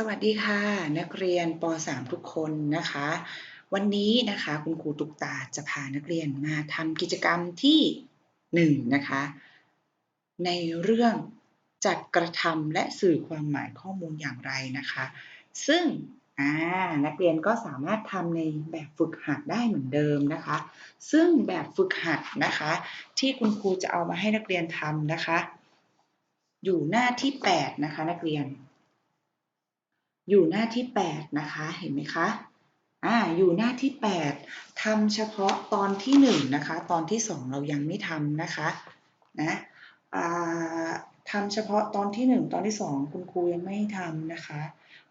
สวัสดีค่ะ นักเรียนป .3 ทุกคนนะคะ วันนี้นะคะคุณครูตุกตาจะพานักเรียนมาทำกิจกรรมที่หนึ่งนะคะ ในเรื่องจัดกระทำและสื่อความหมายข้อมูลอย่างไรนะคะ ซึ่งนักเรียนก็สามารถทำในแบบฝึกหัดได้เหมือนเดิมนะคะ ซึ่งแบบฝึกหัดนะคะ ที่คุณครูจะเอามาให้นักเรียนทำนะคะ อยู่หน้าที่ 8 นะคะ นักเรียน อยู่หน้าที่ 8 นะคะ เห็นไหมคะ อ่า อยู่หน้าที่ 8ทำเฉพาะตอนที่ 1 นะคะ ตอนที่ 2 เรายังไม่ทำนะคะ นะ อ่าทำเฉพาะตอนที่ 1 ตอนที่ 2 คุณครูยังไม่ทำนะคะ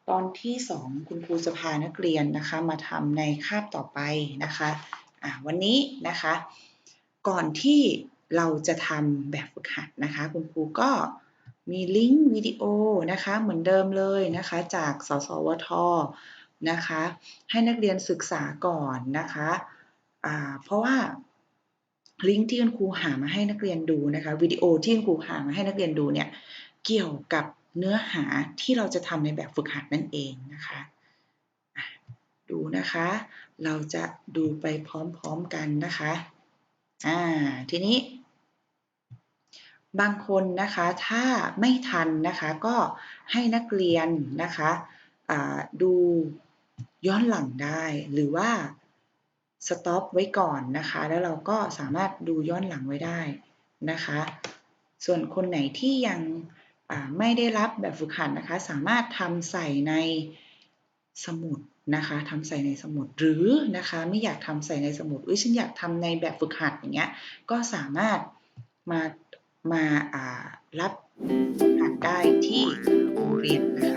ตอนที่ 2 คุณครูจะพานักเรียนนะคะ มาทำในคาบต่อไปนะคะ อ่า วันนี้นะคะ ก่อนที่เราจะทำแบบฝึกหัดนะคะ คุณครูก็ มีลิงก์วิดีโอนะคะเหมือนเดิมเลยนะคะจากสสวทนะคะให้นักเรียนศึกษาก่อนนะคะเพราะว่าลิงก์ที่คุณครูหามาให้นักเรียนดูนะคะวิดีโอที่คุณครูหามาให้นักเรียนดูเนี่ยเกี่ยวกับเนื้อหาที่เราจะทำในแบบฝึกหัดนั่นเองนะคะอะดูนะคะ เราจะดูไปพร้อมๆกันนะคะอ่าทีนี้ บางคนนะคะถ้าไม่ทันนะคะก็ให้นักเรียนนะคะดูย้อนหลังได้หรือว่าสต็อปไว้ก่อนนะคะ แล้วเราก็สามารถดูย้อนหลังไว้ได้นะคะ ส่วนคนไหนที่ยังไม่ได้รับแบบฝึกหัดนะคะ สามารถทำใส่ในสมุดนะคะทำใส่ในสมุดหรือนะคะไม่อยากทำใส่ในสมุดอุ้ยฉันอยากทำในแบบฝึกหัดอย่างเงี้ยก็สามารถมา มาอ่ารับผ่านได้ที่โรงเรียนนะคะ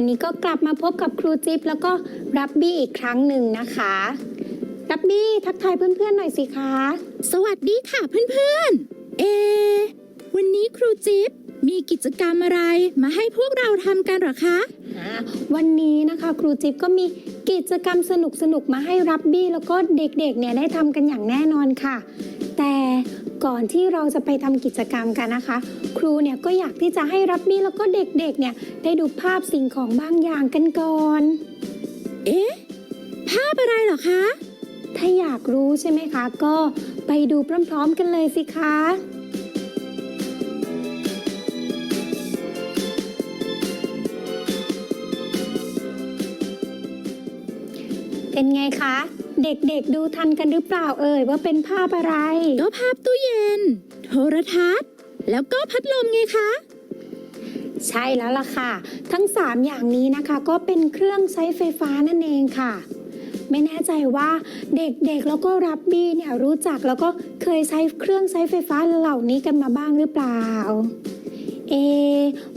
วันนี้ก็กลับมาพบกับครูจิ๊บแล้วก็รับบี้อีกครั้งหนึ่งนะคะรับบี้ทักทายเพื่อนๆหน่อยสิคะ สวัสดีค่ะเพื่อนๆ เอะวันนี้ครูจิ๊บมีกิจกรรมอะไรมาให้พวกเราทำกันเหรอคะอ่าวันนี้นะคะ ครูจิ๊บก็มี กิจกรรมสนุกๆมาให้รับบี้แล้วก็เด็กๆเนี่ยได้ทำกันอย่างแน่นอนค่ะ แต่ก่อนที่เราจะไปทำกิจกรรมกันนะคะ ครูเนี่ยก็อยากที่จะให้รับบี้แล้วก็เด็กๆเนี่ยได้ดูภาพสิ่งของบางอย่างกันก่อน เอ๊ะ ภาพอะไรเหรอคะ ถ้าอยากรู้ใช่ไหมคะ ก็ไปดูพร้อมๆกันเลยสิคะ เป็นไงคะ เด็กๆดูทันกันหรือเปล่าเอ่ยว่าเป็นภาพอะไร ก็ภาพตู้เย็น โทรทัศน์ แล้วก็พัดลมไงคะ ใช่แล้วล่ะค่ะ ทั้ง 3 อย่างนี้นะคะ ก็เป็นเครื่องใช้ไฟฟ้านั่นเองค่ะ ไม่แน่ใจว่าเด็กๆแล้วก็รับบี้เนี่ยรู้จักแล้วก็เคยใช้เครื่องใช้ไฟฟ้าเหล่านี้กันมาบ้างหรือเปล่า เอ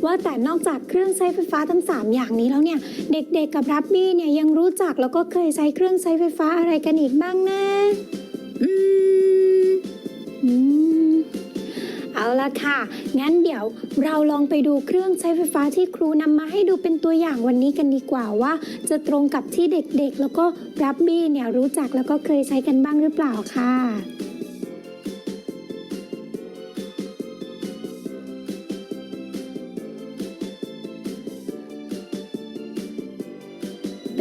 ว่าแต่นอกจากเครื่องใช้ไฟฟ้าทั้ง 3 อย่างนี้แล้วเนี่ย เด็กๆกับรับบี้เนี่ยยังรู้จักแล้วก็เคยใช้เครื่องใช้ไฟฟ้าอะไรกันอีกบ้างนะอืมอืมเอาละค่ะ งั้นเดี๋ยวเราลองไปดูเครื่องใช้ไฟฟ้าที่ครูนำมาให้ดูเป็นตัวอย่างวันนี้กันดีกว่าว่า จะตรงกับที่เด็กๆ แล้วก็รับบี้เนี่ยรู้จักแล้วก็เคยใช้กันบ้างหรือเปล่าค่ะ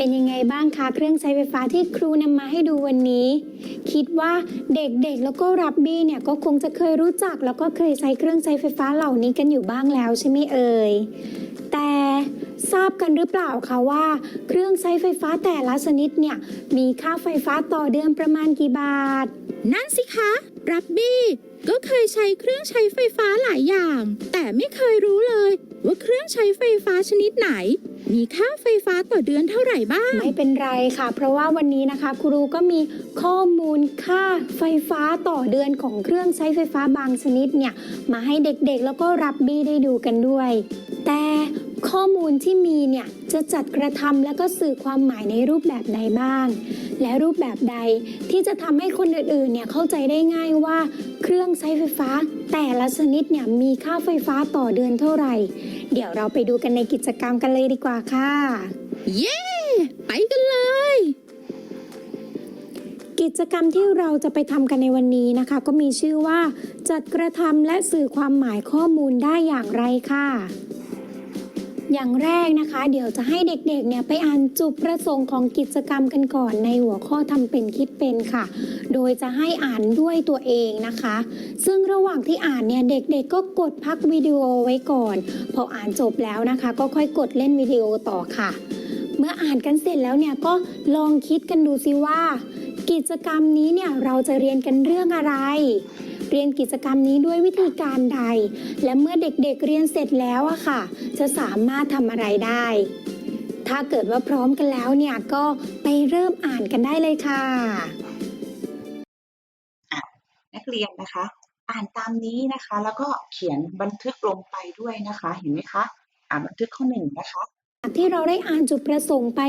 เป็นยังไงบ้างคะเครื่องใช้ไฟฟ้าที่ครูนำมาให้ดูวันนี้ คิดว่าเด็กๆแล้วก็รับบี้เนี่ยก็คงจะเคยรู้จัก แล้วก็เคยใช้เครื่องใช้ไฟฟ้าเหล่านี้กันอยู่บ้างแล้วใช่ไหมเอ่ยแต่ทราบกันหรือเปล่าคะว่า เครื่องใช้ไฟฟ้าแต่ละชนิดเนี่ยมีค่าไฟฟ้าต่อเดือนประมาณกี่บาท นั่นสิคะรับบี้ก็เคยใช้เครื่องใช้ไฟฟ้าหลายอย่าง แต่ไม่เคยรู้เลย ว่าเครื่องใช้ไฟฟ้าชนิดไหน มีค่าไฟฟ้าต่อเดือนเท่าไหร่บ้าง ไม่เป็นไรค่ะ เพราะว่าวันนี้นะคะครูก็มีข้อมูลค่าไฟฟ้าต่อเดือนของเครื่องใช้ไฟฟ้าบางชนิดเนี่ยมาให้เด็กๆ แล้วก็รับบี้ได้ดูกันด้วย แต่ ขข้อมูลที่มีเนี่ยจะจัดกระทำแล้วก็สื่อความหมายในรูปแบบใดบ้าง และรูปแบบใดที่จะทำให้คนอื่นๆเนี่ยเข้าใจได้ง่ายว่า เครื่องใช้ไฟฟ้า แต่ละชนิดเนี่ยมีค่าไฟฟ้าต่อเดือนเท่าไหร่ เดี๋ยวเราไปดูกันในกิจกรรมกันเลยดีกว่าค่ะ เย้ไปกันเลย กิจกรรมที่เราจะไปทำกันในวันนี้นะคะ ก็มีชื่อว่า จัดกระทำและสื่อความหมายข้อมูลได้อย่างไรค่ะ อย่างแรกนะคะ เดี๋ยวจะให้เด็กๆเนี่ยไปอ่านจุดประสงค์ของกิจกรรมกันก่อน ในหัวข้อทำเป็นคิดเป็นค่ะ โดยจะให้อ่านด้วยตัวเองนะคะ ซึ่งระหว่างที่อ่านเนี่ยเด็กๆ ก็กดพักวิดีโอไว้ก่อน พออ่านจบแล้วนะคะ ก็ค่อยกดเล่นวิดีโอต่อค่ะ เมื่ออ่านกันเสร็จแล้วเนี่ยก็ลองคิดกันดูสิว่า กิจกรรมนี้เนี่ยเราจะเรียนกันเรื่องอะไร เรียนกิจกรรมนี้ด้วยวิธีการใด และเมื่อเด็กๆเรียนเสร็จแล้วอะค่ะ จะสามารถทำอะไรได้ ถ้าเกิดว่าพร้อมกันแล้วเนี่ยก็ไปเริ่มอ่านกันได้เลยค่ะนักเรียนนะคะ อ่านตามนี้นะคะ แล้วก็เขียนบันทึกลงไปด้วยนะคะ เห็นไหมคะ อ่านบันทึกข้อหนึ่งนะคะ ที่เราได้อ่านจุดประสงค์ไป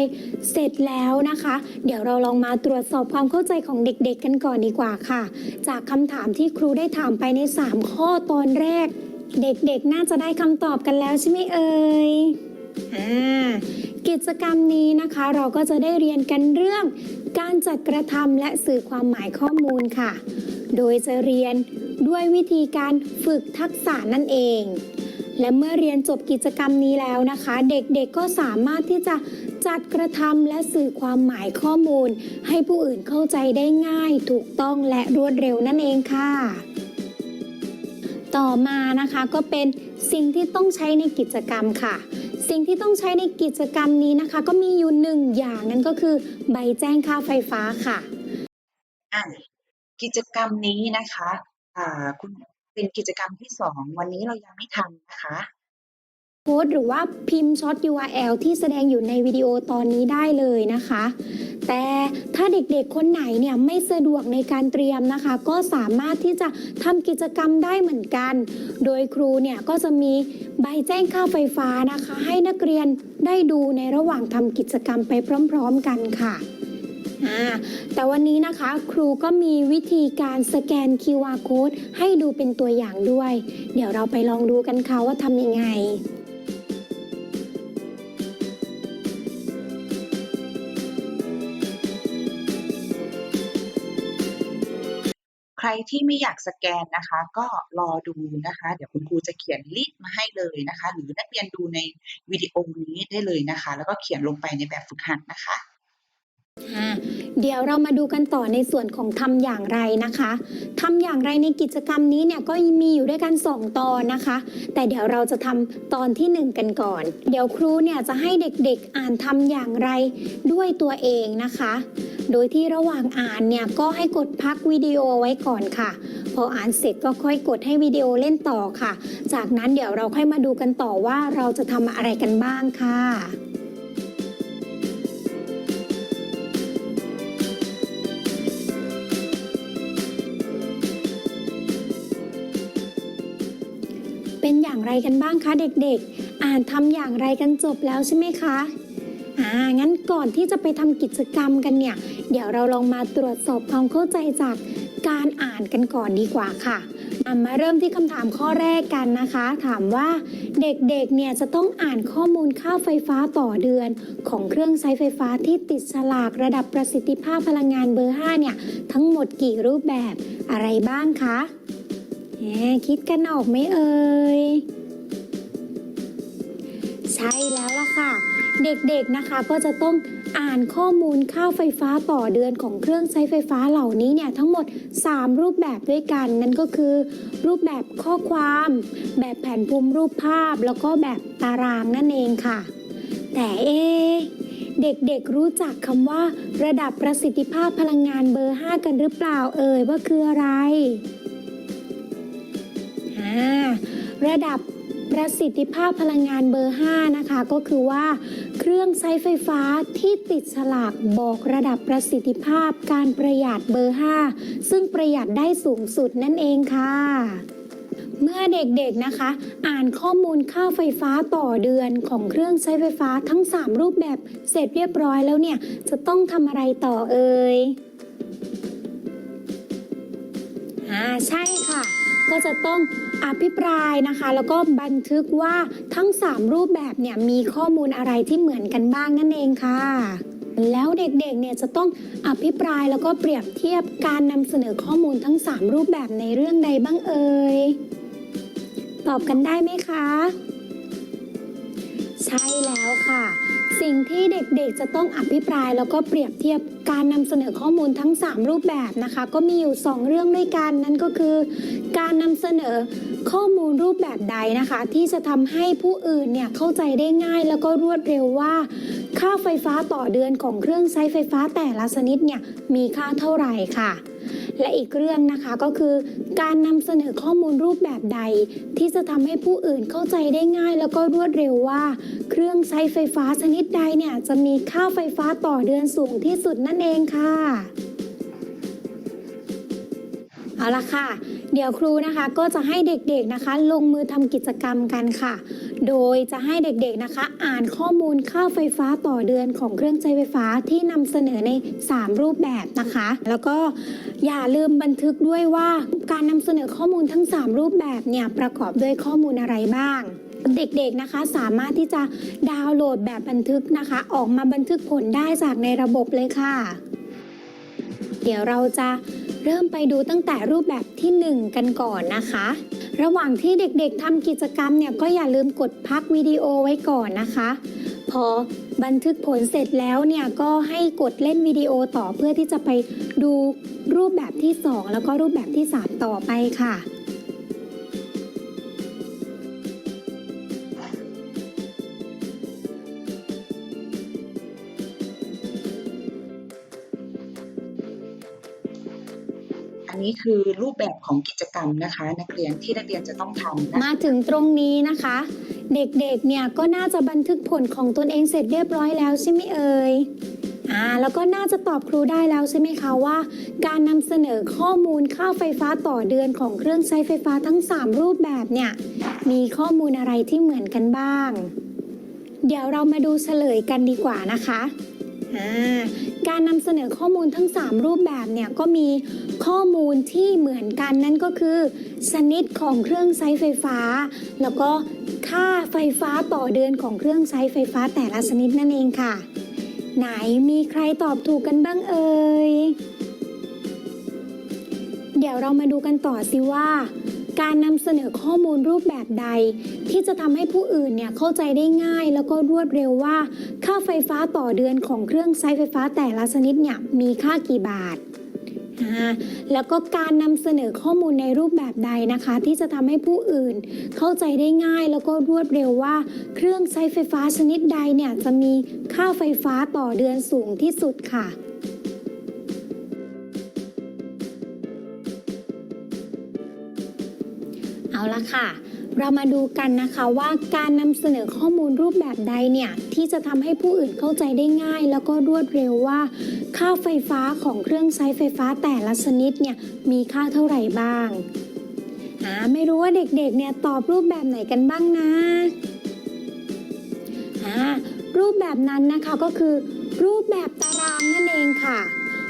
เสร็จแล้วนะคะ เดี๋ยวเราลองมาตรวจสอบความเข้าใจของเด็กๆกันก่อนดีกว่าค่ะ จากคำถามที่ครูได้ถามไปใน 3 ข้อตอนแรก เด็กๆน่าจะได้คำตอบกันแล้วใช่ไหมเอ่ยอ่ากิจกรรมนี้นะคะเราก็จะได้เรียนกันเรื่อง การจัดกระทำและสื่อความหมายข้อมูลค่ะ โดยจะเรียนด้วยวิธีการฝึกทักษะนั่นเอง และเมื่อเรียนจบกิจกรรมนี้แล้วนะคะ เด็กๆก็สามารถที่จะจัดกระทำและสื่อความหมายข้อมูล ให้ผู้อื่นเข้าใจได้ง่าย ถูกต้องและรวดเร็วนั่นเองค่ะ ต่อมานะคะก็เป็นสิ่งที่ต้องใช้ในกิจกรรมค่ะสิ่งที่ต้องใช้ในกิจกรรมนี้นะคะ ก็มีอยู่หนึ่งอย่างนั่นก็คือใบแจ้งค่าไฟฟ้าค่ะ กิจกรรมนี้นะคะอ่าคุณ เป็นกิจกรรมที่สองวันนี้เรายังไม่ทำนะคะโค้ดหรือว่าพิมพ์ช็อต URL ที่แสดงอยู่ในวิดีโอตอนนี้ได้เลยนะคะ แต่ถ้าเด็กๆคนไหนเนี่ยไม่สะดวกในการเตรียมนะคะ ก็สามารถที่จะทำกิจกรรมได้เหมือนกัน โดยครูเนี่ยก็จะมีใบแจ้งค่าไฟฟ้านะคะ ให้นักเรียนได้ดูในระหว่างทำกิจกรรมไปพร้อม ๆ กันค่ะ อ่าแต่วันนี้นะคะครูก็มีวิธีการสแกน QR code ให้ดูเป็นตัวอย่างด้วย เดี๋ยวเราไปลองดูกันค่ะว่าทำยังไงใครที่ไม่อยากสแกนนะคะ ก็รอดูนะคะ เดี๋ยวคุณครูจะเขียนลิสต์มาให้เลยนะคะ หรือนักเรียนดูในวิดีโอนี้ได้เลยนะคะ แล้วก็เขียนลงไปในแบบฝึกหัดนะคะ เดี๋ยวเรามาดูกันต่อในส่วนของทำอย่างไรนะคะทำอย่างไรในกิจกรรมนี้เนี่ยก็มีอยู่ด้วยกัน 2 ตอนนะคะ แต่เดี๋ยวเราจะทำตอนที่ 1 กันก่อน เดี๋ยวครูเนี่ยจะให้เด็กๆอ่านทำอย่างไรด้วยตัวเองนะคะ โดยที่ระหว่างอ่านเนี่ยก็ให้กดพักวิดีโอไว้ก่อนค่ะ พออ่านเสร็จก็ค่อยกดให้วิดีโอเล่นต่อค่ะ จากนั้นเดี๋ยวเราค่อยมาดูกันต่อว่าเราจะทำอะไรกันบ้างค่ะ ไรกันบ้างคะเด็กๆ อ่านทำอย่างไรกันจบแล้วใช่ไหมคะอ่างั้นก่อนที่จะไปทำกิจกรรมกันเนี่ย เดี๋ยวเราลองมาตรวจสอบความเข้าใจจากการอ่านกันก่อนดีกว่าค่ะอะมาเริ่มที่คำถามข้อแรกกันนะคะ ถามว่าเด็กๆ เนี่ยจะต้องอ่านข้อมูลค่าไฟฟ้าต่อเดือน ของเครื่องใช้ไฟฟ้าที่ติดฉลากระดับประสิทธิภาพพลังงานเบอร์ 5 เนี่ย ทั้งหมดกี่รูปแบบอะไรบ้างคะแหมคิดกันออกไหมเอ่ย ใช่แล้วล่ะค่ะ เด็กๆนะคะก็จะต้องอ่านข้อมูลค่าไฟฟ้าต่อเดือนของเครื่องใช้ไฟฟ้าเหล่านี้เนี่ยทั้งหมด 3 รูปแบบด้วยกัน นั่นก็คือ รูปแบบข้อความ แบบแผนภูมิรูปภาพ แล้วก็แบบตารางนั่นเองค่ะ แต่เอะเด็กๆรู้จักคำว่า ระดับประสิทธิภาพพลังงานเบอร์ 5 กันหรือเปล่าเอ่ยว่าคืออะไร ระดับ ประสิทธิภาพพลังงานเบอร์ 5 นะคะ ก็คือว่า เครื่องใช้ไฟฟ้าที่ติดฉลากบอกระดับประสิทธิภาพการประหยัดเบอร์ 5 ซึ่งประหยัดได้สูงสุดนั่นเองค่ะเมื่อเด็กๆนะคะ อ่านข้อมูลค่าไฟฟ้าต่อเดือนของเครื่องใช้ไฟฟ้าทั้ง 3 รูปแบบเสร็จเรียบร้อยแล้วเนี่ย จะต้องทำอะไรต่อเอ่ยอ่าใช่ค่ะ ก็จะต้องอภิปรายนะคะ แล้วก็บันทึกว่าทั้ง 3 รูปแบบเนี่ยมีข้อมูลอะไรที่เหมือนกันบ้างนั่นเองค่ะ แล้วเด็กๆเนี่ยจะต้องอภิปรายแล้วก็เปรียบเทียบการนำเสนอข้อมูลทั้ง 3 รูปแบบในเรื่องใดบ้างเอ่ยตอบกันได้ไหมคะ ใช่แล้วค่ะ สิ่งที่เด็กๆจะต้องอภิปรายแล้วก็เปรียบเทียบการนำเสนอข้อมูลทั้ง 3 รูปแบบนะคะ ก็มีอยู่ 2 เรื่องด้วยกันนั่นก็คือ การนำเสนอข้อมูลรูปแบบใดนะคะ ที่จะทำให้ผู้อื่นเนี่ยเข้าใจได้ง่ายแล้วก็รวดเร็วว่า ค่าไฟฟ้าต่อเดือนของเครื่องใช้ไฟฟ้าแต่ละชนิดเนี่ยมีค่าเท่าไหร่ค่ะ และอีกเรื่องนะคะก็คือการนำเสนอข้อมูลรูปแบบใด ที่จะทำให้ผู้อื่นเข้าใจได้ง่าย แล้วก็รวดเร็วว่า เครื่องใช้ไฟฟ้าชนิดใดเนี่ยจะมีค่าไฟฟ้าต่อเดือนสูงที่สุดนั่นเองค่ะ เอาละค่ะ เดี๋ยวครูนะคะก็จะให้เด็กๆนะคะลงมือทำกิจกรรมกันค่ะ โดยจะให้เด็กๆนะคะ อ่านข้อมูลค่าไฟฟ้าต่อเดือนของเครื่องใช้ไฟฟ้าที่นำเสนอใน 3 รูปแบบนะคะ แล้วก็อย่าลืมบันทึกด้วยว่าการนำเสนอข้อมูลทั้ง 3 รูปแบบเนี่ยประกอบด้วยข้อมูลอะไรบ้างเด็กๆนะคะสามารถที่จะดาวน์โหลดแบบบันทึกนะคะ ออกมาบันทึกผลได้จากในระบบเลยค่ะ เดี๋ยวเราจะ เริ่มไปดูตั้งแต่รูปแบบทีหนึ่1 กันก่อนนะคะ ระหว่างที่เด็กๆทำกิจกรรมเนี่ยก็อย่าลืมกดพักวิดีโอไว้ก่อนนะคะ พอบันทึกผลเสร็จแล้วเนี่ยก็ให้กดเล่นวิดีโอต่อเพื่อที่จะไปดูรูปแบบที่ 2 แล้วก็รูปแบบที่ 3 ต่อไปค่ะ คือรูปแบบของกิจกรรมนะคะ นักเรียนที่นักเรียนจะต้องทำนะมาถึงตรงนี้นะคะ เด็กๆเนี่ยก็น่าจะบันทึกผลของตนเองเสร็จเรียบร้อยแล้วใช่ไหมเอ่ยอ่าแล้วก็น่าจะตอบครูได้แล้วใช่ไหมคะว่า การนำเสนอข้อมูลค่าไฟฟ้าต่อเดือนของเครื่องใช้ไฟฟ้าทั้ง 3 รูปแบบเนี่ยมีข้อมูลอะไรที่เหมือนกันบ้าง เดี๋ยวเรามาดูเฉลยกันดีกว่านะคะ การนำเสนอข้อมูลทั้ง 3 รูปแบบเนี่ยก็มีข้อมูลที่เหมือนกันนั่นก็คือ ชนิดของเครื่องใช้ไฟฟ้า แล้วก็ค่าไฟฟ้าต่อเดือนของเครื่องใช้ไฟฟ้าแต่ละชนิดนั่นเองค่ะ ไหนมีใครตอบถูกกันบ้างเอ่ยเดี๋ยวเรามาดูกันต่อสิว่า การนำเสนอข้อมูลรูปแบบใด ที่จะทำให้ผู้อื่นเนี่ยเข้าใจได้ง่าย แล้วก็รวดเร็วว่า ค่าไฟฟ้าต่อเดือนของเครื่องใช้ไฟฟ้าแต่ละชนิดเนี่ยมีค่ากี่บาทแล้วก็การนำเสนอข้อมูลในรูปแบบใดนะคะ ที่จะทำให้ผู้อื่นเข้าใจได้ง่าย แล้วก็รวดเร็วว่า เครื่องใช้ไฟฟ้าชนิดใดเนี่ยจะมีค่าไฟฟ้าต่อเดือนสูงที่สุดค่ะเอาละค่ะ เรามาดูกันนะคะว่าการนำเสนอข้อมูลรูปแบบใดเนี่ย ที่จะทำให้ผู้อื่นเข้าใจได้ง่าย แล้วก็รวดเร็วว่า ค่าไฟฟ้าของเครื่องใช้ไฟฟ้าแต่ละชนิดเนี่ยมีค่าเท่าไหร่บ้างอ่าไม่รู้ว่าเด็กๆเนี่ยตอบรูปแบบไหนกันบ้างนะอ่ารูปแบบนั้นนะคะก็คือ รูปแบบตารางนั่นเองค่ะ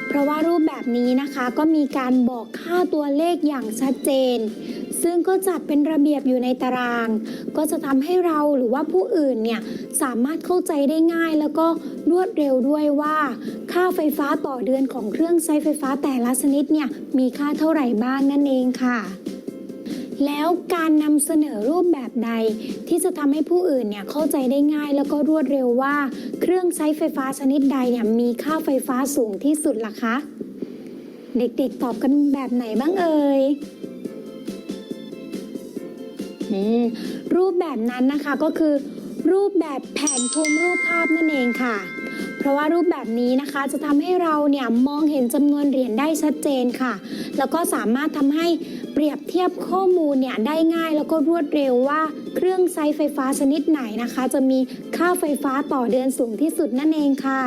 เพราะว่ารูปแบบนี้นะคะก็มีการบอกค่าตัวเลขอย่างชัดเจน ซึ่งก็จัดเป็นระเบียบอยู่ในตาราง ก็จะทำให้เราหรือว่าผู้อื่นเนี่ยสามารถเข้าใจได้ง่ายแล้วก็รวดเร็วด้วยว่า ค่าไฟฟ้าต่อเดือนของเครื่องใช้ไฟฟ้าแต่ละชนิดเนี่ยมีค่าเท่าไหร่บ้างนั่นเองค่ะแล้วการนำเสนอรูปแบบใดที่จะทำให้ผู้อื่นเนี่ยเข้าใจได้ง่ายแล้วก็รวดเร็วว่า เครื่องใช้ไฟฟ้าชนิดใดเนี่ยมีค่าไฟฟ้าสูงที่สุดล่ะคะ เด็กๆตอบกันแบบไหนบ้างเอ่ย รูปแบบนั้นนะคะก็คือ รูปแบบแผนภูมิรูปภาพนั่นเองค่ะ เพราะว่ารูปแบบนี้นะคะจะทำให้เราเนี่ยมองเห็นจำนวนเหรียญได้ชัดเจนค่ะ แล้วก็สามารถทำให้เปรียบเทียบข้อมูลเนี่ยได้ง่ายแล้วก็รวดเร็วว่าเครื่องใช้ไฟฟ้าชนิดไหนนะคะ จะมีค่าไฟฟ้าต่อเดือนสูงที่สุดนั่นเองค่ะ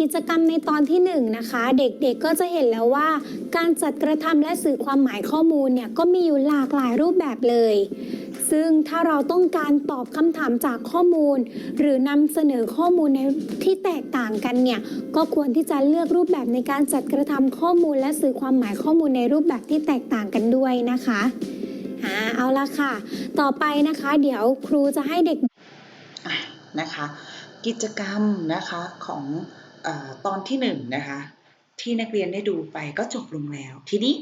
กิจกรรมในตอนที่1นงนะคะ เด็กๆก็จะเห็นแล้วว่า การจัดกระทำและสื่อความหมายข้อมูลเนี่ยก็มีอยู่หลากหลายรูปแบบเลย ซึ่งถ้าเราต้องการตอบคำถามจากข้อมูล หรือนำเสนอข้อมูลในที่แตกต่างกันเนี่ยก็ควรที่จะเลือกรูปแบบในการจัดกระทำข้อมูล และสื่อความหมายข้อมูลในรูปแบบที่แตกต่างกันด้วยนะคะอ่าเอาละค่ะ ต่อไปนะคะ เดี๋ยวครูจะให้เด็กนะคะ กิจกรรมนะคะของ ตอนที่หนึ่งนะคะที่นักเรียนได้ดูไปก็จบลงแล้ว ทีนี้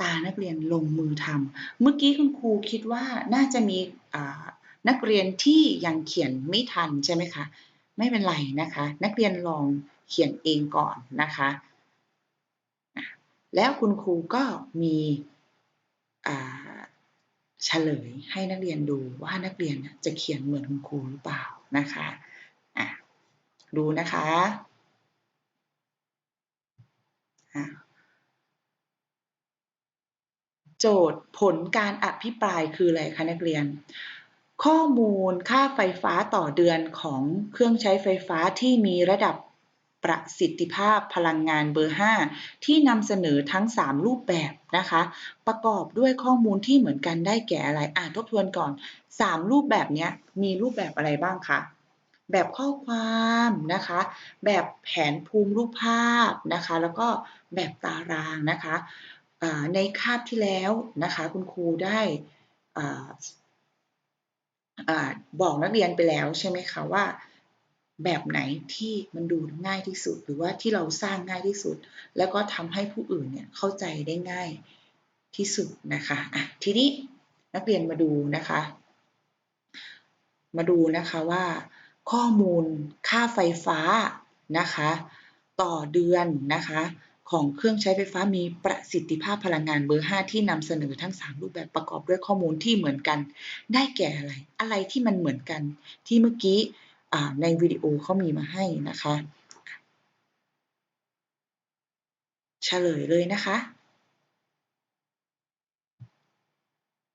ตานักเรียนลงมือทำเมื่อกี้คุณครูคิดว่าน่าจะมีนักเรียนที่ยังเขียนไม่ทันใช่ไหมคะไม่เป็นไรนะคะ นักเรียนลองเขียนเองก่อนนะคะ แล้วคุณครูก็มีเฉลยให้นักเรียนดูว่านักเรียนจะเขียนเหมือนคุณครูหรือเปล่านะคะะดูนะคะ โจทย์ผลการอภิปรายคืออะไรคะนักเรียน ข้อมูลค่าไฟฟ้าต่อเดือนของเครื่องใช้ไฟฟ้าที่มีระดับประสิทธิภาพพลังงานเบอร์ 5 ที่นำเสนอทั้ง 3 รูปแบบนะคะ ประกอบด้วยข้อมูลที่เหมือนกันได้แก่อะไร อ่านทบทวนก่อน 3 รูปแบบนี้มีรูปแบบอะไรบ้างคะแบบข้อความนะคะ แบบแผนภูมิรูปภาพนะคะ แล้วก็ แบบตารางนะคะในคาบที่แล้วนะคะคุณครูได้บอกนักเรียนไปแล้วใช่ไหมคะว่าแบบไหนที่มันดูง่ายที่สุด หรือว่าที่เราสร้างง่ายที่สุด แล้วก็ทำให้ผู้อื่นเนี่ยเข้าใจได้ง่ายที่สุดนะคะะทีนี้นักเรียนมาดูนะคะ มาดูนะคะว่า ข้อมูลค่าไฟฟ้านะคะ ต่อเดือนนะคะ ของเครื่องใช้ไฟฟ้ามีประสิทธิภาพพลังงานเบอร์ 5 ที่นำเสนอทั้ง 3 รูปแบบประกอบด้วยข้อมูลที่เหมือนกัน ได้แก่อะไร อะไรที่มันเหมือนกัน ที่เมื่อกี้ในวิดีโอเขามีมาให้นะคะเฉลยเลยนะคะ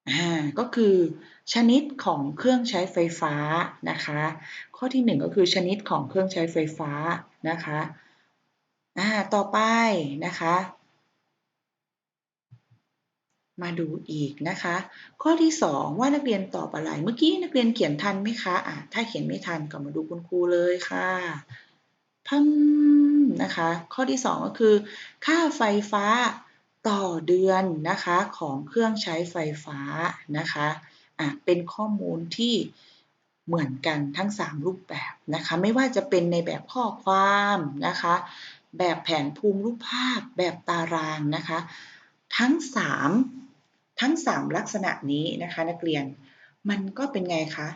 อ่าก็คือชนิดของเครื่องใช้ไฟฟ้านะคะ ข้อที่หนึ่งก็คือชนิดของเครื่องใช้ไฟฟ้านะคะ อ่าต่อไปนะคะ มาดูอีกนะคะ ข้อที่สองว่านักเรียนตอบอะไร เมื่อกี้นักเรียนเขียนทันไหมคะอะถ้าเขียนไม่ทันก็มาดูคุณครูเลยค่ะพัมนะคะ ข้อที่สองก็คือ ค่าไฟฟ้าต่อเดือนนะคะของเครื่องใช้ไฟฟ้านะคะอะเป็นข้อมูลที่เหมือนกันทั้ง 3 รูปแบบนะคะ ไม่ว่าจะเป็นในแบบข้อความนะคะ แบบแผนภูมิรูปภาพ แบบตารางนะคะ ทั้ง 3 ทั้ง 3 ลักษณะนี้นะคะ นักเรียนมันก็เป็นไงคะ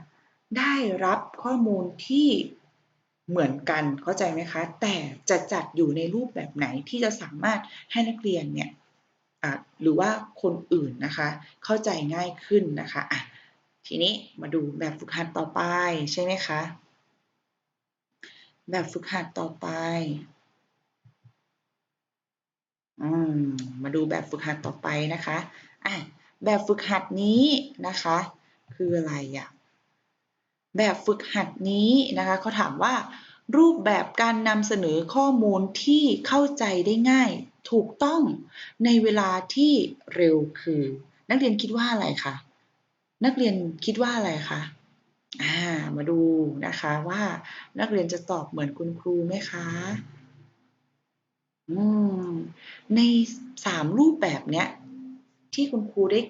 ได้รับข้อมูลที่เหมือนกันเข้าใจไหมคะ แต่จะจัดอยู่ในรูปแบบไหนที่จะสามารถให้นักเรียนเนี่ยหรือว่าคนอื่นนะคะ เข้าใจง่ายขึ้นนะคะะทีนี้มาดูแบบฝึกหัดต่อไปใช่ไหมคะ แบบฝึกหัดต่อไป อืมมาดูแบบฝึกหัดต่อไปนะคะอะแบบฝึกหัดนี้นะคะ คืออะไรอะแบบฝึกหัดนี้นะคะเขาถามว่า รูปแบบการนำเสนอข้อมูลที่เข้าใจได้ง่าย ถูกต้องในเวลาที่เร็วคือ นักเรียนคิดว่าอะไรคะนักเรียนคิดว่าอะไรคะอ่ามาดูนะคะว่านักเรียนจะตอบเหมือนคุณครูไหมคะ อืม ในสามรูปแบบเนี้ย ที่คุณครูได้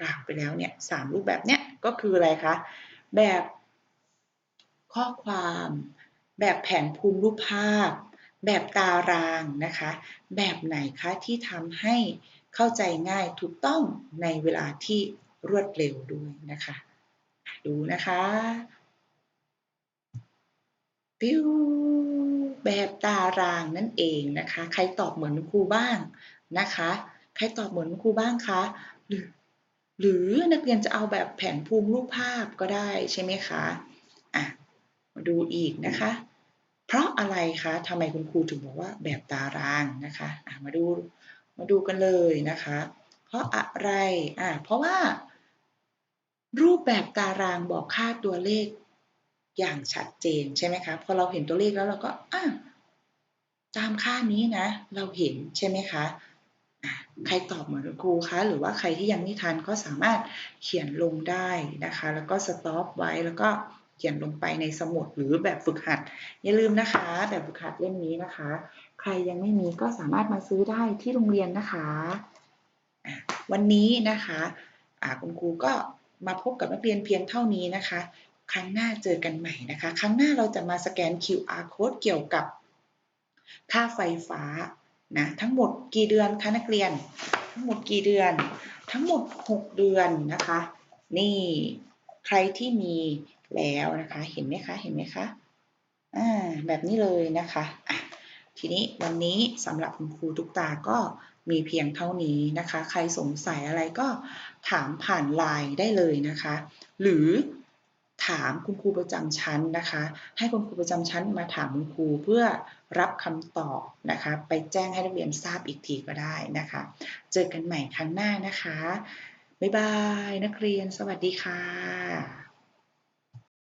กล่าวไปแล้วเนี่ยสามรูปแบบเนี้ยก็คืออะไรคะ แบบข้อความ แบบแผนภูมิรูปภาพ แบบตารางนะคะ แบบไหนคะที่ทำให้เข้าใจง่ายถูกต้องในเวลาที่รวดเร็วด้วยนะคะ ดูนะคะ ปิ้ว แบบตารางนั่นเองนะคะ ใครตอบเหมือนครูบ้างนะคะ ใครตอบเหมือนครูบ้างคะ หรือหรือนักเรียนจะเอาแบบแผนภูมิรูปภาพก็ได้ใช่ไหมคะอะมาดูอีกนะคะ เพราะอะไรคะทำไมคุณครูถึงบอกว่าแบบตารางนะคะอะมาดูมาดูกันเลยนะคะ เพราะอะไรอะเพราะว่ารูปแบบตารางบอกค่าตัวเลข อย่างชัดเจนใช่ไหมคะพอเราเห็นตัวเลขแล้วเราก็อะตามค่านี้นะ เราเห็นใช่ไหมคะใครตอบเหมือนครูคะหรือว่าใครที่ยังไม่ทันก็สามารถเขียนลงได้นะคะ แล้วก็สต็อปไว้แล้วก็เขียนลงไปในสมุดหรือแบบฝึกหัด อย่าลืมนะคะ แบบฝึกหัดเล่มนี้นะคะ ใครยังไม่มีก็สามารถมาซื้อได้ที่โรงเรียนนะคะ วันนี้นะคะคุณครูก็มาพบกับนักเรียนเพียงเท่านี้นะคะ ครั้งหน้าเจอกันใหม่นะคะ ครั้งหน้าเราจะมาสแกน QR code เกี่ยวกับค่าไฟฟ้านะทั้งหมดกี่เดือนคะนักเรียน ทั้งหมดกี่เดือน ทั้งหมด 6 เดือนนะคะ นี่ใครที่มีแล้วนะคะ เห็นไหมคะเห็นไหมคะอ่าแบบนี้เลยนะคะะทีนี้วันนี้สำหรับคุณครูทุกตาก็มีเพียงเท่านี้นะคะ ใครสงสัยอะไรก็ถามผ่านไลน์ได้เลยนะคะ หรือ ถามคุณครูประจำชั้นนะคะ ให้คุณครูประจำชั้นมาถามคุณครูเพื่อรับคำตอบนะคะ ไปแจ้งให้นักเรียนทราบอีกทีก็ได้นะคะ เจอกันใหม่ครั้งหน้านะคะ บ๊ายบาย นักเรียนสวัสดีค่ะ